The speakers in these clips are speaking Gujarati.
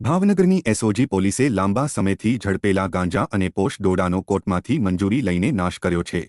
ભાવનગરની એસઓજી પોલીસે લાંબા સમયથી ઝડપેલા ગાંજા અને પોષ દોડાનો કોર્ટમાંથી મંજૂરી લઈને નાશ કર્યો છે.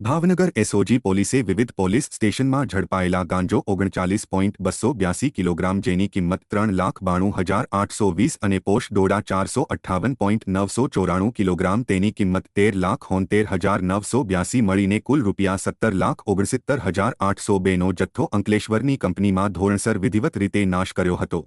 ભાવનગર એસઓજી પોલીસે વિવિધ પોલીસ સ્ટેશનમાં ઝડપાયેલા ગાંજો ઓગણચાલીસ પોઈન્ટ બસો બ્યાસી કિલોગ્રામ જેની કિંમત ત્રણ લાખ બાણું હજાર આઠસો વીસ અને પોષ દોડા ચારસો અઠ્ઠાવન પોઈન્ટ નવસો ચોરાણું કિલોગ્રામ તેની કિંમત તેર લાખ હોંતેર હજાર નવસો બ્યાસી મળીને કુલ રૂપિયા સત્તર લાખ ઓગણસિત્તર હજાર આઠસો બેનો જથ્થો અંકલેશ્વરની કંપનીમાં ધોરણસર વિધિવત રીતે નાશ કર્યો હતો.